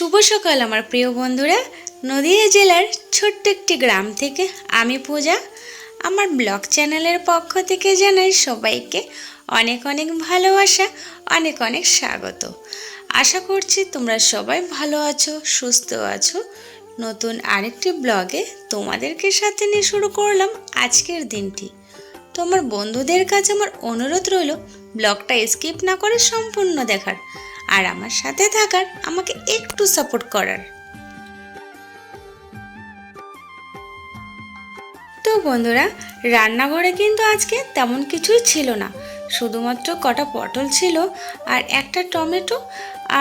শুভ সকাল, আমার প্রিয় বন্ধুরা। নদীয়া জেলার ছোট্ট একটি গ্রাম থেকে আমি পূজা। আমার ব্লগ চ্যানেলের পক্ষ থেকে জানাই সবাইকে অনেক অনেক ভালোবাসা, অনেক অনেক স্বাগত। আশা করছি তোমরা সবাই ভালো আছো, সুস্থ আছো। নতুন আরেকটি ব্লগে তোমাদেরকে সাথে নিয়ে শুরু করলাম আজকের দিনটি। তো আমার বন্ধুদের কাছে আমার অনুরোধ রইল, ব্লগটা স্কিপ না করে সম্পূর্ণ দেখার। আর আমার সাথে থাকার, আমাকে একটু সাপোর্ট করার। তো বন্ধুরা, রান্নাঘরে কিন্তু আজকে তেমন কিছুই ছিল না। শুধুমাত্র কটা পটল ছিল আর একটা টমেটো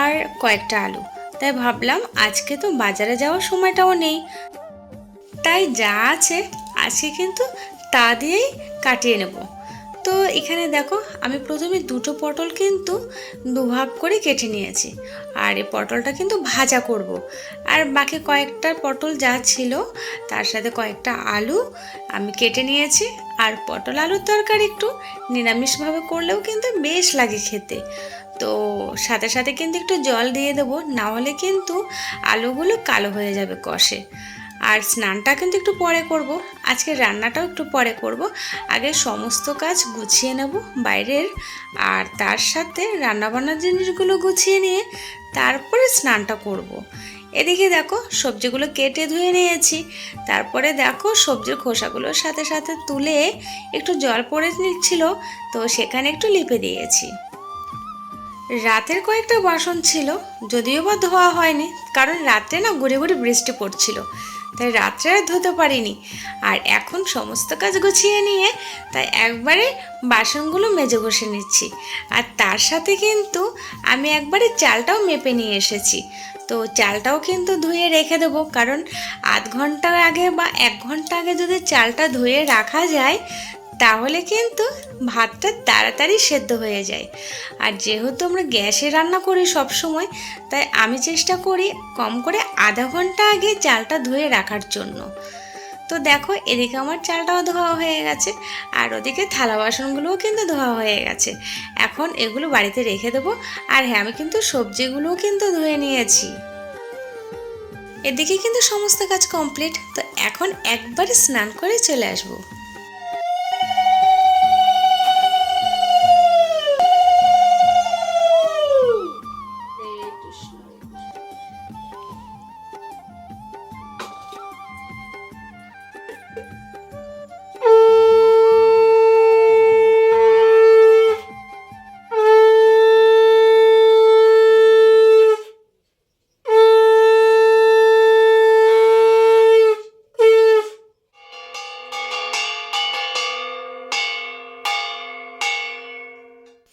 আর কয়েকটা আলু। তাই ভাবলাম আজকে তো বাজারে যাওয়ার সময়টাও নেই। তাই যা আছে, আজকে কিন্তু তা দিয়েই কাটিয়ে নেব। তো এখানে দেখো, আমি প্রথমে দুটো পটল কিন্তু দুভাগ করে কেটে নিয়েছি। আর এই পটলটা কিন্তু ভাজা করব। আর বাকি কয়েকটা পটল যা ছিল, তার সাথে কয়েকটা আলু আমি কেটে নিয়েছি। আর পটল আলুর তরকারি একটু নিরামিষভাবে করলেও কিন্তু বেশ লাগে খেতে। তো সাথে সাথে কিন্তু একটু জল দিয়ে দেবো না হলে কিন্তু আলুগুলো কালো হয়ে যাবে কষে। আর স্নানটা কিন্তু একটু পরে করব। আজকে রান্নাটাও একটু পরে করব। আগে সমস্ত কাজ গুছিয়ে নেব বাইরের আর তার সাথে রান্নাবান্নার জিনিসগুলো গুছিয়ে নিয়ে তারপরে স্নানটা করব। এদিকে দেখো সবজিগুলো কেটে ধুয়ে নিয়েছি। তারপরে দেখো সবজির খোসাগুলোর সাথে সাথে তুলে একটু জল পড়ে নিচ্ছিল, তো সেখানে একটু লিপে দিয়েছি। রাতের কয়েকটা বাসন ছিল, যদিও বা ধোয়া হয়নি, কারণ রাত্রে না ঘুরে ঘুরে বৃষ্টি পড়ছিল। তাই রাত্রে আর ধুতে পারিনি। আর এখন সমস্ত কাজ গুছিয়ে নিয়ে তাই একবারে বাসনগুলো মেজে বসে নিচ্ছি। আর তার সাথে কিন্তু আমি একবারে চালটাও মেপে নিয়ে এসেছি। তো চালটাও কিন্তু ধুয়ে রেখে দেবো। কারণ আধ ঘণ্টা আগে বা এক ঘণ্টা আগে যদি চালটা ধুয়ে রাখা যায় তাহলে কিন্তু ভাতটা তাড়াতাড়ি সেদ্ধ হয়ে যায়। আর যেহেতু আমরা গ্যাসে রান্না করি সব সময় তাই আমি চেষ্টা করি কম করে আধা ঘণ্টা আগে চালটা ধুয়ে রাখার জন্য। তো দেখো, এদিকে আমার চালটাও ধোয়া হয়ে গেছে, আর ওদিকে থালা বাসনগুলোও কিন্তু ধোয়া হয়ে গেছে। এখন এগুলো বাড়িতে রেখে দেবো, আর হ্যাঁ আমি কিন্তু সবজিগুলোও কিন্তু ধুয়ে নিয়েছি। এদিকে কিন্তু সমস্ত কাজ কমপ্লিট, তো এখন একবারে স্নান করে চলে আসব।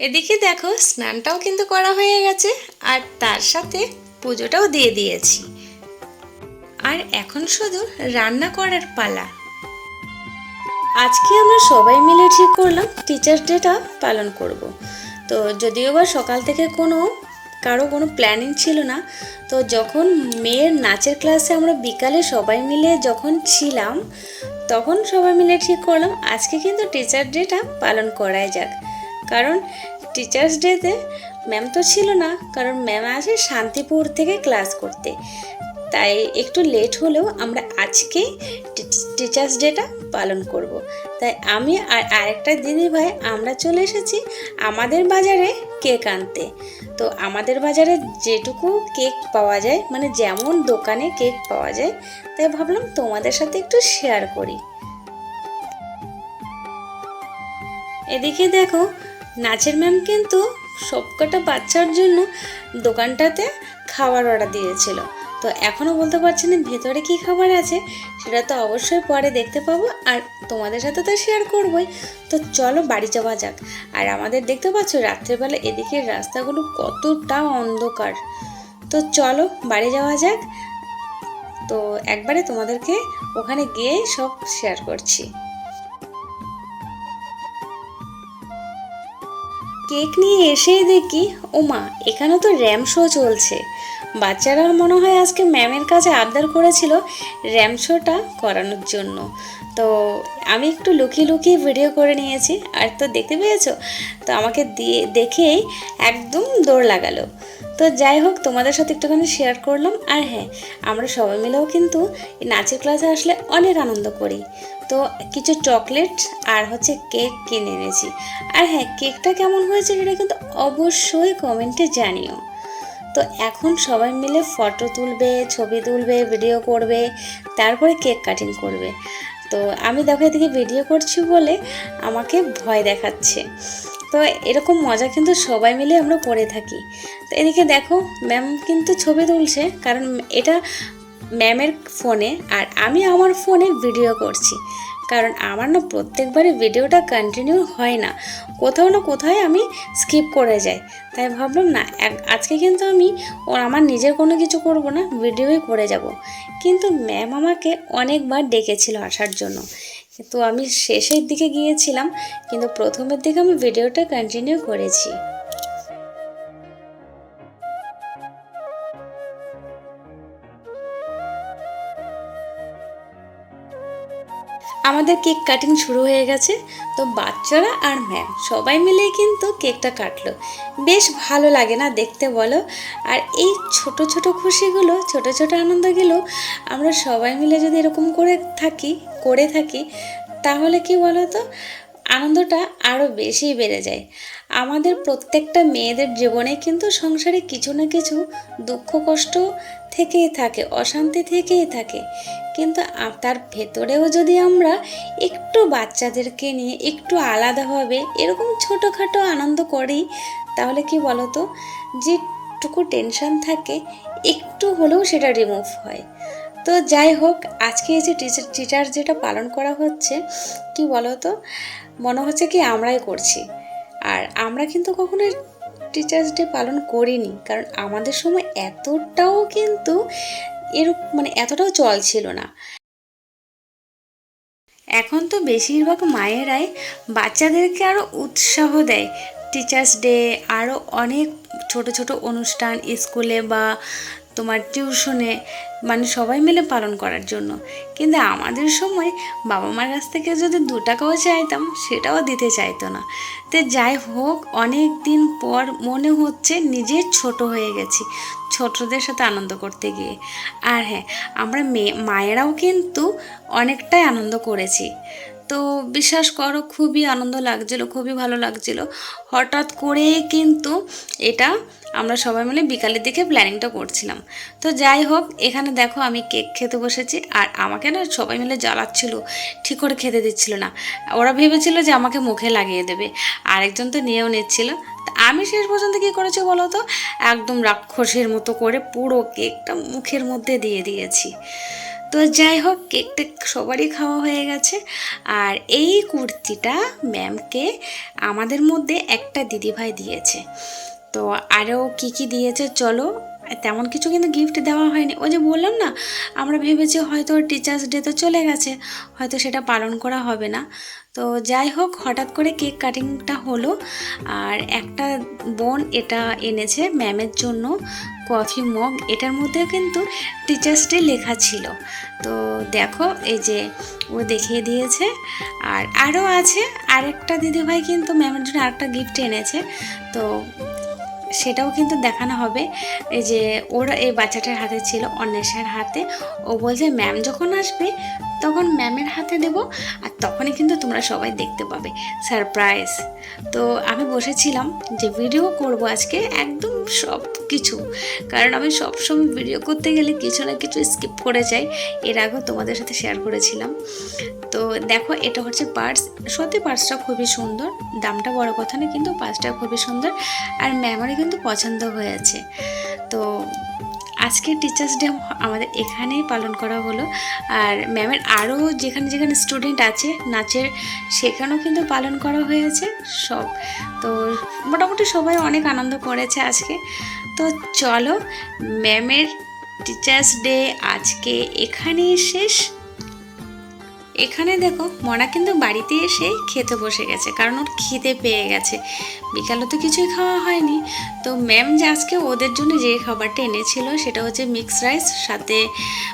এদিকে দেখো, স্নানটাও কিন্তু করা হয়ে গেছে, আর তার সাথে পুজোটাও দিয়ে দিয়েছি। আর এখন শুধু রান্না করার পালা। আজকে আমরা সবাই মিলে ঠিক করলাম টিচার্স ডেটা পালন করব। তো যদিও বা সকাল থেকে কোনো, কারও কোনো প্ল্যানিং ছিল না, তো যখন মেয়ের নাচের ক্লাসে আমরা বিকালে সবাই মিলে যখন ছিলাম, তখন সবাই মিলে ঠিক করলাম, আজকে কিন্তু টিচার ডেটা পালন করাই যাক। কারণ টিচার্স ডেতে ম্যাম তো ছিল না, কারণ ম্যাম আসে শান্তিপুর থেকে ক্লাস করতে। তাই একটু লেট হলেও আমরা আজকেই টিচার্স ডেটা পালন করব। তাই আমি আর আরেকটা দিদি ভাই আমরা চলে এসেছি আমাদের বাজারে কেক আনতে। তো আমাদের বাজারে যেটুকু কেক পাওয়া যায় মানে যেমন দোকানে কেক পাওয়া যায়, তাই ভাবলাম তোমাদের সাথে একটু শেয়ার করি। এদিকে দেখো নাচের ম্যাম কিন্তু সবকটা বাচ্চার জন্য দোকানটাতে খাবার অর্ডার দিয়েছিল। তো এখনও বলতে পারছি না ভেতরে কী খাবার আছে, সেটা তো অবশ্যই পরে দেখতে পাবো আর তোমাদের সাথে তো শেয়ার করবোই। তো চলো বাড়ি যাওয়া যাক। আর আমাদের দেখতে পাচ্ছ রাত্রেবেলা এদিকের রাস্তাগুলো কতটা অন্ধকার। তো চলো বাড়ি যাওয়া যাক। তো একবারে তোমাদেরকে ওখানে গিয়ে সব শেয়ার করছি। কেক নিয়ে এসেই দেখি ওমা এখানে তো র্যাম শো চলছে। বাচ্চারা মনে হয় আজকে ম্যামের কাছে আবদার করেছিল র্যাম শোটা করানোর জন্য। তো আমি একটু লুকিয়ে লুকিয়ে ভিডিও করে নিয়েছি, আর তো দেখতে পেয়েছ? তো আমাকে দিয়ে, দেখেই একদম দৌড় লাগালো। তো যাই হোক, তোমাদের সাথে একটুখানি শেয়ার করলাম। আর হ্যাঁ আমরা সবাই মিলেও কিন্তু নাচের ক্লাসে আসলে অনেক আনন্দ করি। তো কিছু চকলেট আর হচ্ছে কেক কিনে এনেছি। আর হ্যাঁ কেকটা কেমন হয়েছে সেটা কিন্তু অবশ্যই কমেন্টে জানিও। তো এখন সবাই মিলে ফটো তুলবে, ছবি তুলবে ভিডিও করবে, তারপরে কেক কাটিং করবে। তো আমি দেখো, এদিকে ভিডিও করছি বলে আমাকে ভয় দেখাচ্ছে। তো এরকম মজা কিন্তু সবাই মিলে আমরা করে থাকি। তো এদিকে দেখো ম্যাম কিন্তু ছবি তুলছে, কারণ এটা ম্যামের ফোনে আর আমি আমার ফোনে ভিডিও করছি। কারণ আমার না প্রত্যেকবারই ভিডিওটা কন্টিনিউ হয় না। কোথাও না কোথায় আমি স্কিপ করে যাই। তাই ভাবলাম না আজকে কিন্তু আমি আমার নিজের কোনো কিছু করব না ভিডিওই করে যাব। কিন্তু ম্যাম আমাকে অনেকবার ডেকেছিল আসার জন্য। তো আমি শেষের দিকে গিয়েছিলাম কিন্তু প্রথমের দিকে আমি ভিডিওটা কন্টিনিউ করেছি। আমাদের কেক কাটিং শুরু হয়ে গেছে। তো বাচ্চারা আর ম্যাম সবাই মিলে কিন্তু কেকটা কাটলো। বেশ ভালো লাগে না দেখতে বলো। আর এই ছোট ছোট খুশিগুলো, ছোট ছোট আনন্দগুলো আমরা সবাই মিলে যদি এরকম করে থাকি করে থাকি, তাহলে কি বলো তো আনন্দটা আরও বেশি বেড়ে যায়। আমাদের প্রত্যেকটা মেয়েদের জীবনে কিন্তু সংসারে কিছু না কিছু দুঃখ, কষ্ট থেকেই থাকে, অশান্তি থেকেই থাকে। কিন্তু তার ভেতরেও যদি আমরা একটু বাচ্চাদেরকে নিয়ে একটু আলাদাভাবে এরকম ছোটোখাটো আনন্দ করি, তাহলে কি বলতো? যেটুকু টেনশন থাকে, একটু হলেও সেটা রিমুভ হয়। তো যাই হোক, আজকে এই যে টিচার টিচার যেটা পালন করা হচ্ছে, কি বলতো? মনে হচ্ছে কি আমরাই করছি। আর আমরা কিন্তু কখনো টিচার্স ডে পালন করিনি। কারণ আমাদের সময় এতটাও কিন্তু এরূপ মানে এতটাও চল ছিল না। এখন তো বেশিরভাগ মায়েরাই বাচ্চাদেরকে আরও উৎসাহ দেয়। টিচার্স ডে আরও অনেক ছোট ছোট অনুষ্ঠান, স্কুলে বা তোমার টিউশনে মানে সবাই মিলে পালন করার জন্য। কিন্তু আমাদের সময় বাবা মার কাছ থেকে যদি দু টাকাও চাইতাম, সেটাও দিতে চাইতো না। তো যাই হোক, অনেক দিন পর মনে হচ্ছে নিজে ছোট হয়ে গেছি, ছোটদের সাথে আনন্দ করতে গিয়ে। আর হ্যাঁ আমরা মেয়ে মায়েরাও কিন্তু অনেকটাই আনন্দ করেছি। তো বিশ্বাস করো, খুবই আনন্দ লাগছিল, খুবই ভালো লাগছিল। হঠাৎ করে কিন্তু এটা আমরা সবাই মিলে বিকালের দিকে প্ল্যানিংটা করছিলাম। তো যাই হোক, এখানে দেখো আমি কেক খেতে বসেছি আর আমাকে না সবাই মিলে জ্বালাচ্ছিল, ঠিক করে খেতে দিচ্ছিল না। ওরা ভেবেছিল যে আমাকে মুখে লাগিয়ে দেবে, আরেকজন তো নিয়েও নিচ্ছিল। আমি শেষ পর্যন্ত কী করেছি বলো তো? একদম রাক্ষসের মতো করে পুরো কেকটা মুখের মধ্যে দিয়ে দিয়েছি। তো যাই হোক কেকটা সবারই খাওয়া হয়ে গেছে। আর এই কুর্তিটা ম্যামকে আমাদের মধ্যে একটা দিদিভাই দিয়েছে। তো আরও কি কি দিয়েছে চলো। তেমন কিছু কিন্তু গিফট দেওয়া হয়নি। ওই যে বললাম না, আমরা ভেবেছি হয়তো টিচার্স ডে তো চলে গেছে, হয়তো সেটা পালন করা হবে না। তো যাই হোক, হঠাৎ করে কেক কাটিংটা হলো, আর একটা বোন এটা এনেছে ম্যামের জন্য কফি মগ এটার মধ্যেও কিন্তু টিচার্স ডে লেখা ছিল। তো দেখো, এই যে ও দেখিয়ে দিয়েছে। আর আরও আছে, আরেকটা দিদিভাই কিন্তু ম্যামের জন্য আরেকটা গিফট এনেছে। তো সেটাও কিন্তু দেখানো হবে। যে ওরা এই বাচ্চাটার হাতে ছিল অন্বেষার হাতে। ও বলছে, ম্যাম যখন আসবে তখন ম্যামের হাতে দেব আর তখনই কিন্তু তোমরা সবাই দেখতে পাবে। সারপ্রাইজ। তো আমি বসেছিলাম যে ভিডিও করব আজকে একদম সব কিছু কারণ আমি সবসময় ভিডিও করতে গেলে কিছু না কিছু স্কিপ করে যাই। এর আগেও তোমাদের সাথে শেয়ার করেছিলাম। তো দেখো, এটা হচ্ছে পার্স। সত্যি পার্সটা খুবই সুন্দর। দামটা বড় কথা না, কিন্তু পার্সটা খুবই সুন্দর। আর ম্যামেরও কিন্তু পছন্দ হয়েছে। তো আজকে টিচার্স ডে আমাদের এখানেই পালন করা হলো। আর ম্যামের আরও যেখানে যেখানে স্টুডেন্ট আছে, নাচের, সেখানেও কিন্তু পালন করা হয়েছে সব। তো মোটামুটি সবাই অনেক আনন্দ করেছে আজকে। তো চলো ম্যামের টিচার্স ডে আজকে এখানেই শেষ। এখানে দেখো, মনা কিন্তু বাড়িতে এসে খেতে বসে গেছে, কারণ ওর খিদে পেয়ে গেছে। বিকালে তো কিছুই খাওয়া হয়নি। তো ম্যাম যে আজকে ওদের জন্য যে খাবারটা এনেছিল, সেটা হচ্ছে মিক্স রাইস সাথে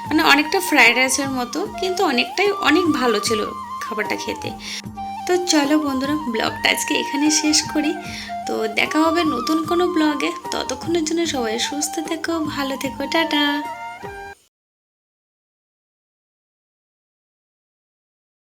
মানে অনেকটা ফ্রায়েড রাইসের মতো, কিন্তু অনেকটাই, অনেক ভালো ছিল খাবারটা খেতে। তো চলো বন্ধুরা ব্লগটা আজকে এখানে শেষ করি। তো দেখা হবে নতুন কোনো ব্লগে ততক্ষণের জন্য সবাই সুস্থ থেকো, ভালো থেকো, টাটা!